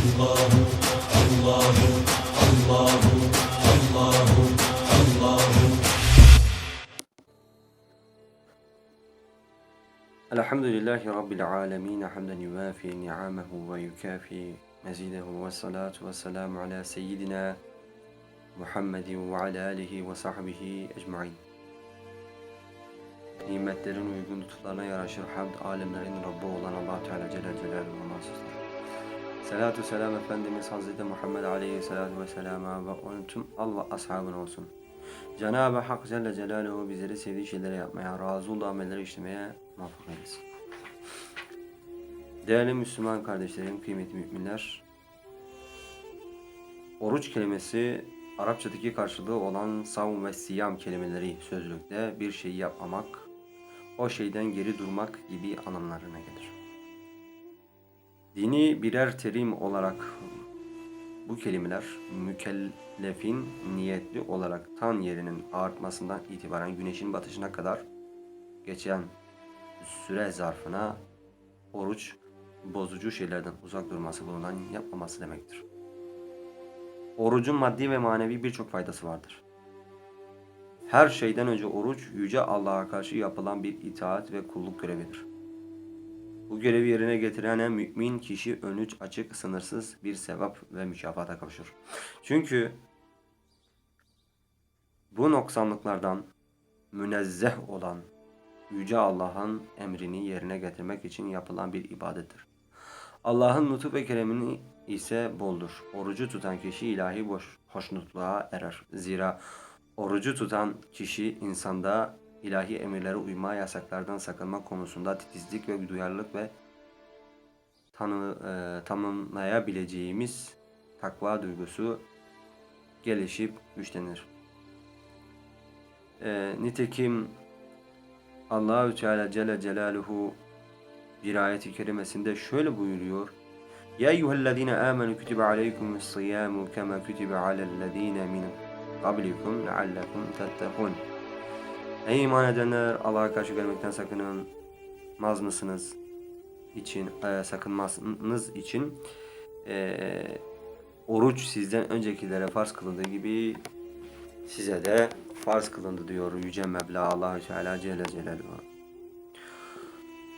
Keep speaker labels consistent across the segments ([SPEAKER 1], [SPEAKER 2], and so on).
[SPEAKER 1] Allahu Allahu Allahu Allahu Allahu Elhamdülillahi Rabbil alemin hamden yuvafi ni'amehu ve yukafi mezidehu ve salatu ve selamu ala seyyidina Muhammedin ve ala alihi ve sahbihi ecmain nimetlerin uygun tutularına yaraşır hamd alemlerin Rabbi olan Allah Teala Celle Celaluhu'na mahsustur. Salatu selam Efendimiz Hazreti Muhammed Aleyhisselatu Vesselam'a ve onun tüm Allah ashabına olsun. Cenab-ı Hak Celle Celaluhu bizleri sevdiği şeyleri yapmaya, razı olduğu amelleri işlemeye muvaffak eylesin. Değerli Müslüman kardeşlerim, kıymetli müminler, oruç kelimesi Arapçadaki karşılığı olan savun ve siyam kelimeleri sözlükte bir şeyi yapmamak, o şeyden geri durmak gibi anlamlarına gelir. Dini birer terim olarak bu kelimeler mükellefin niyetli olarak tan yerinin artmasından itibaren güneşin batışına kadar geçen süre zarfına oruç bozucu şeylerden uzak durması bulunan yapmaması demektir. Orucun maddi ve manevi birçok faydası vardır. Her şeyden önce oruç yüce Allah'a karşı yapılan bir itaat ve kulluk görevidir. Bu görevi yerine getirene mümin kişi önü açık, sınırsız bir sevap ve mükafata kavuşur. Çünkü bu noksanlıklardan münezzeh olan Yüce Allah'ın emrini yerine getirmek için yapılan bir ibadettir. Allah'ın lütuf ve keremini ise boldur. Orucu tutan kişi ilahi boş, hoşnutluğa erer. Zira orucu tutan kişi insanda ilahi emirlere uyma, yasaklardan sakınma konusunda titizlik ve duyarlılık ve tanı, e, tanımlayabileceğimiz takva duygusu gelişip güçlenir. E, nitekim Allahü Teala Celle Celaluhu bir ayeti kerimesinde şöyle buyuruyor. Ya eyyühellezine amenu kutibe aleykumus siyamu kema kutibe alellezine min qablikum leallekum tettekun. Ey iman edenler Allah'a karşı gelmekten sakının. Maz mısınız? için e, sakınmazsınız için e, oruç sizden öncekilere farz kılındığı gibi size de farz kılındı diyor Yüce Mevla Allahü Teala Celle Celaluhu.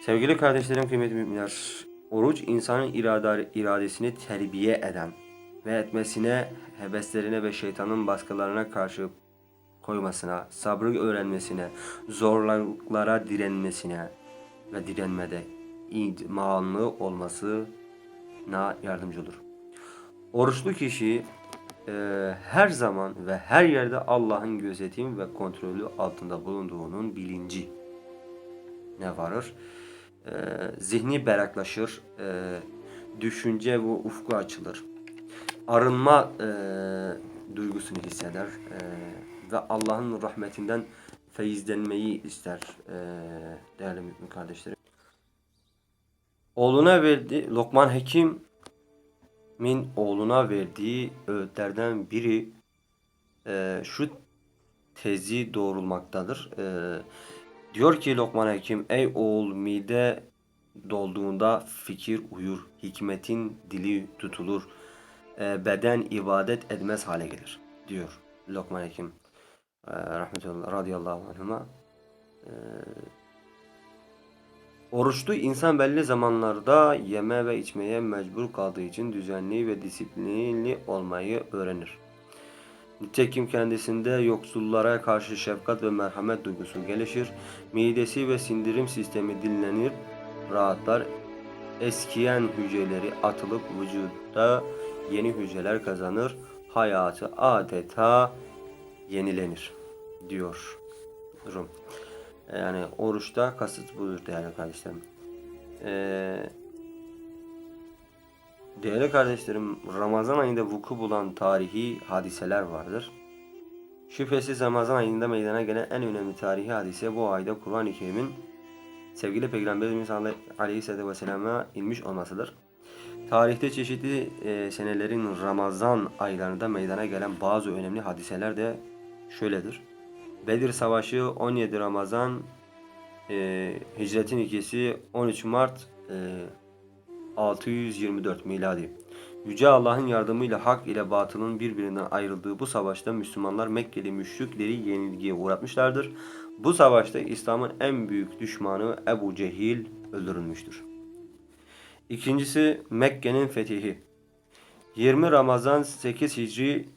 [SPEAKER 1] Sevgili kardeşlerim, kıymetli müminler, oruç insanın irade, iradesini terbiye eden ve etmesine, heveslerine ve şeytanın baskılarına karşı koymasına, sabrı öğrenmesine, zorluklara direnmesine ve direnmede idmanlı olmasına yardımcı olur. Oruçlu kişi e, her zaman ve her yerde Allah'ın gözetim ve kontrolü altında bulunduğunun bilinci ne varır? E, zihni beraklaşır, e, düşünce ve ufku açılır. Arınma e, duygusunu hisseder e, ve Allah'ın rahmetinden feyizlenmeyi ister e, değerli mümin kardeşlerim. Oğluna verdi Lokman Hekim'in oğluna verdiği öğütlerden biri e, şu tezi doğrulmaktadır. E, diyor ki Lokman Hekim, ey oğul mide dolduğunda fikir uyur, hikmetin dili tutulur, e, beden ibadet etmez hale gelir diyor Lokman Hekim. E, rahmetullah radıyallahu anhuma. E, Oruçlu insan belli zamanlarda yeme ve içmeye mecbur kaldığı için düzenli ve disiplinli olmayı öğrenir. Nitekim kendisinde yoksullara karşı şefkat ve merhamet duygusu gelişir. Midesi ve sindirim sistemi dinlenir, rahatlar. Eskiyen hücreleri atılıp vücutta yeni hücreler kazanır. Hayatı adeta yenilenir diyor Rum. Yani oruçta kasıt budur değerli kardeşlerim. Ee, değerli kardeşlerim Ramazan ayında vuku bulan tarihi hadiseler vardır. Şüphesiz Ramazan ayında meydana gelen en önemli tarihi hadise bu ayda Kur'an-ı Kerim'in sevgili Peygamberimiz Aleyhisselatü Vesselam'a inmiş olmasıdır. Tarihte çeşitli e, senelerin Ramazan aylarında meydana gelen bazı önemli hadiseler de şöyledir. Bedir Savaşı 17 Ramazan e, Hicretin ikisi 13 Mart e, 624 miladi. Yüce Allah'ın yardımıyla hak ile batılın birbirinden ayrıldığı bu savaşta Müslümanlar Mekkeli müşrikleri yenilgiye uğratmışlardır. Bu savaşta İslam'ın en büyük düşmanı Ebu Cehil öldürülmüştür. İkincisi Mekke'nin fetihi. 20 Ramazan 8 Hicri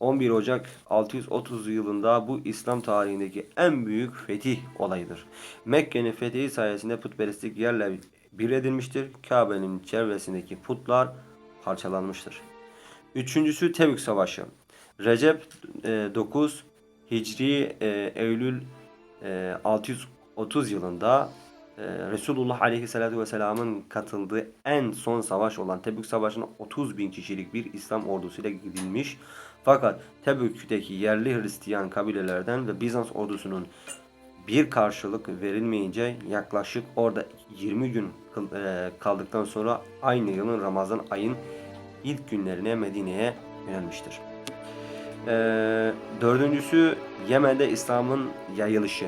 [SPEAKER 1] 11 Ocak 630 yılında bu İslam tarihindeki en büyük fetih olayıdır. Mekke'nin fethi sayesinde putperestlik yerle bir edilmiştir. Kabe'nin çevresindeki putlar parçalanmıştır. Üçüncüsü Tebük Savaşı. Recep e, 9 Hicri e, Eylül e, 630 yılında e, Resulullah Aleyhisselatü Vesselam'ın katıldığı en son savaş olan Tebük Savaşı'na 30 bin kişilik bir İslam ordusuyla gidilmiş. Fakat Tebük'teki yerli Hristiyan kabilelerden ve Bizans ordusunun bir karşılık verilmeyince yaklaşık orada 20 gün e, kaldıktan sonra aynı yılın Ramazan ayın ilk günlerine Medine'ye yönelmiştir. E, dördüncüsü Yemen'de İslam'ın yayılışı.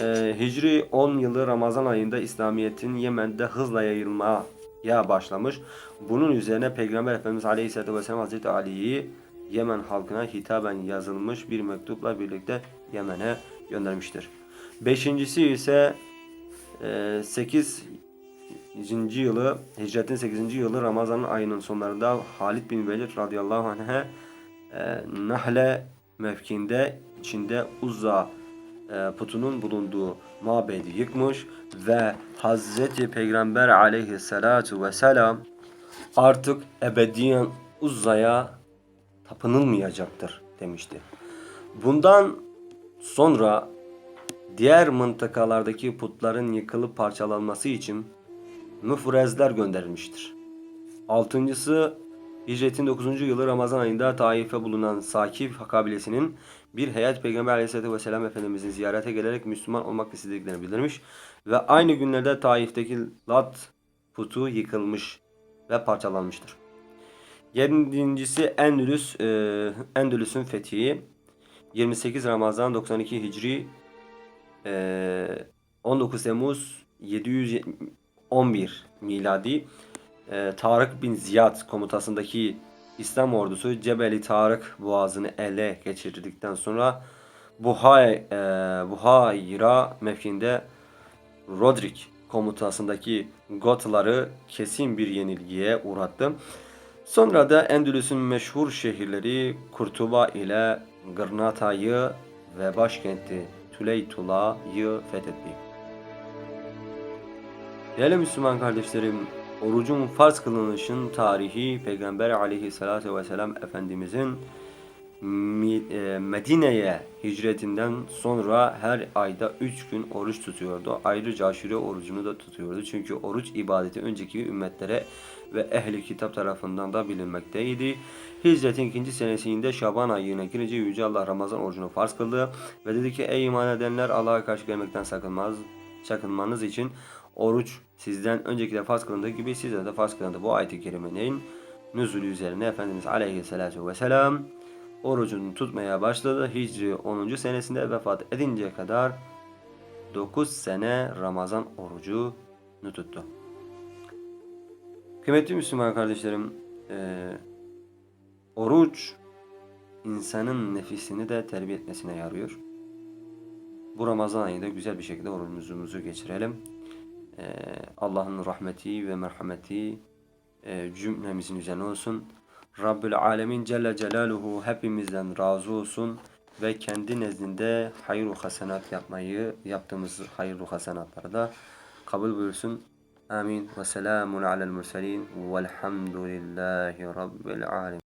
[SPEAKER 1] E, Hicri 10 yılı Ramazan ayında İslamiyet'in Yemen'de hızla yayılmaya başlamış. Bunun üzerine Peygamber Efendimiz Aleyhisselatü Vesselam Hazreti Ali'yi Yemen halkına hitaben yazılmış bir mektupla birlikte Yemen'e göndermiştir. Beşincisi ise e, 8. yılı Hicretin 8. yılı Ramazan ayının sonlarında Halid bin Velid radıyallahu anh'e e, Nahle mevkiinde içinde Uzza e, putunun bulunduğu mabedi yıkmış ve Hazreti Peygamber aleyhissalatu vesselam artık ebediyen Uzza'ya tapınılmayacaktır demişti. Bundan sonra diğer mıntıkalardaki putların yıkılıp parçalanması için müfrezler gönderilmiştir. Altıncısı Hicretin 9. yılı Ramazan ayında Taif'e bulunan Sakif kabilesinin bir heyet Peygamber Aleyhisselatü Vesselam Efendimizin ziyarete gelerek Müslüman olmak istediklerini bildirmiş ve aynı günlerde Taif'teki Lat putu yıkılmış ve parçalanmıştır. Yedincisi Endülüs, e, Endülüs'ün fethi. 28 Ramazan 92 Hicri. E, 19 Temmuz 711 miladi. E, Tarık bin Ziyad komutasındaki İslam ordusu Cebeli Tarık boğazını ele geçirdikten sonra Buhay, e, Buhayra mevkiinde Rodrik komutasındaki Gotları kesin bir yenilgiye uğrattı. Sonra da Endülüs'ün meşhur şehirleri Kurtuba ile Gırnata'yı ve başkenti Tüleytula'yı fethetti. Değerli Müslüman kardeşlerim, orucun farz kılınışın tarihi Peygamber aleyhissalatü vesselam Efendimizin Mi- Medine'ye hicretinden sonra her ayda 3 gün oruç tutuyordu. Ayrıca aşure orucunu da tutuyordu. Çünkü oruç ibadeti önceki ümmetlere ve ehli kitap tarafından da bilinmekteydi. Hicretin ikinci senesinde Şaban ayına girince Yüce Allah Ramazan orucunu farz kıldı ve dedi ki ey iman edenler Allah'a karşı gelmekten sakınmaz, sakınmanız için oruç sizden önceki de farz kılındığı gibi size de farz kılındı. Bu ayet-i kerimenin nüzulü üzerine Efendimiz Aleyhisselatü Vesselam orucunu tutmaya başladı. Hicri 10. senesinde vefat edinceye kadar 9 sene Ramazan orucunu tuttu. Kıymetli Müslüman kardeşlerim, eee, oruç insanın nefisini de terbiye etmesine yarıyor. Bu Ramazan ayında güzel bir şekilde orucumuzu geçirelim. Eee, Allah'ın rahmeti ve merhameti eee, cümlemizin üzerine olsun. Rabbül Alemin Celle Celaluhu hepimizden razı olsun ve kendi nezdinde hayır hasenat yapmayı yaptığımız hayır hasenatları da kabul buyursun. Amin ve selamun alel murselin velhamdülillahi rabbil alemin.